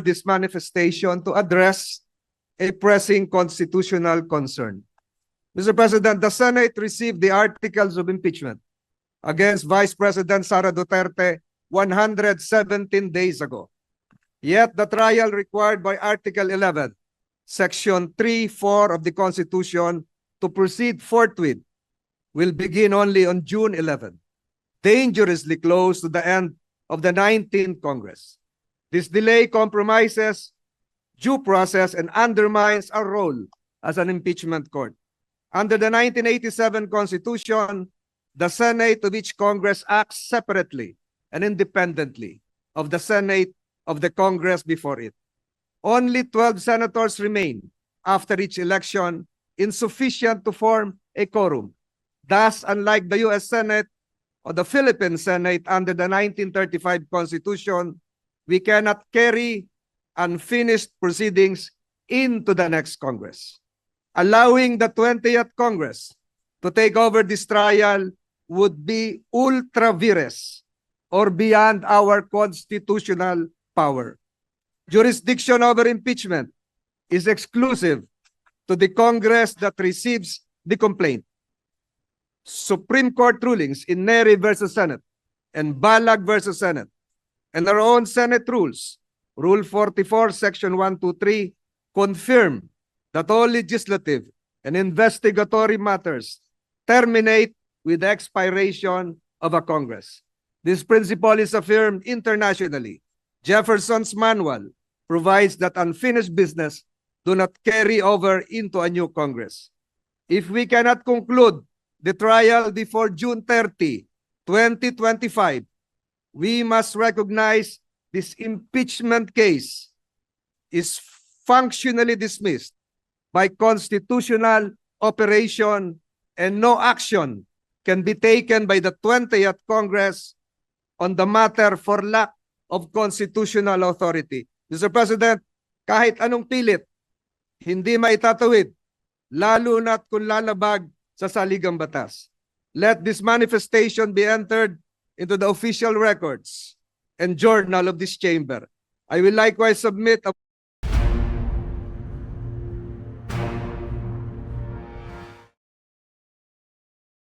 this manifestation to address a pressing constitutional concern. Mr. President, the Senate received the articles of impeachment against Vice President Sara Duterte 117 days ago. Yet the trial required by Article 11, Section 3, 4 of the Constitution to proceed forthwith will begin only on June 11, dangerously close to the end of the 19th Congress. This delay compromises due process and undermines our role as an impeachment court. Under the 1987 Constitution, the Senate of each Congress acts separately and independently of the Senate of the Congress before it. Only 12 senators remain after each election, insufficient to form a quorum. Thus, unlike the U.S. Senate or the Philippine Senate under the 1935 Constitution, we cannot carry unfinished proceedings into the next Congress. Allowing the 20th Congress to take over this trial would be ultra vires or beyond our constitutional power. Jurisdiction over impeachment is exclusive to the Congress that receives the complaint. Supreme Court rulings in Neri versus Senate and Balag versus Senate and our own Senate rules, Rule 44, Section 123, confirm that all legislative and investigatory matters terminate with the expiration of a Congress. This principle is affirmed internationally. Jefferson's manual provides that unfinished business do not carry over into a new Congress. If we cannot conclude the trial before June 30, 2025, we must recognize this impeachment case is functionally dismissed by constitutional operation and no action can be taken by the 20th Congress on the matter for lack of constitutional authority. Mr. President, kahit anong pilit, hindi maitatawid, lalo na't kung lalabag sa saligang batas. Let this manifestation be entered into the official records and journal of this chamber. I will likewise submit a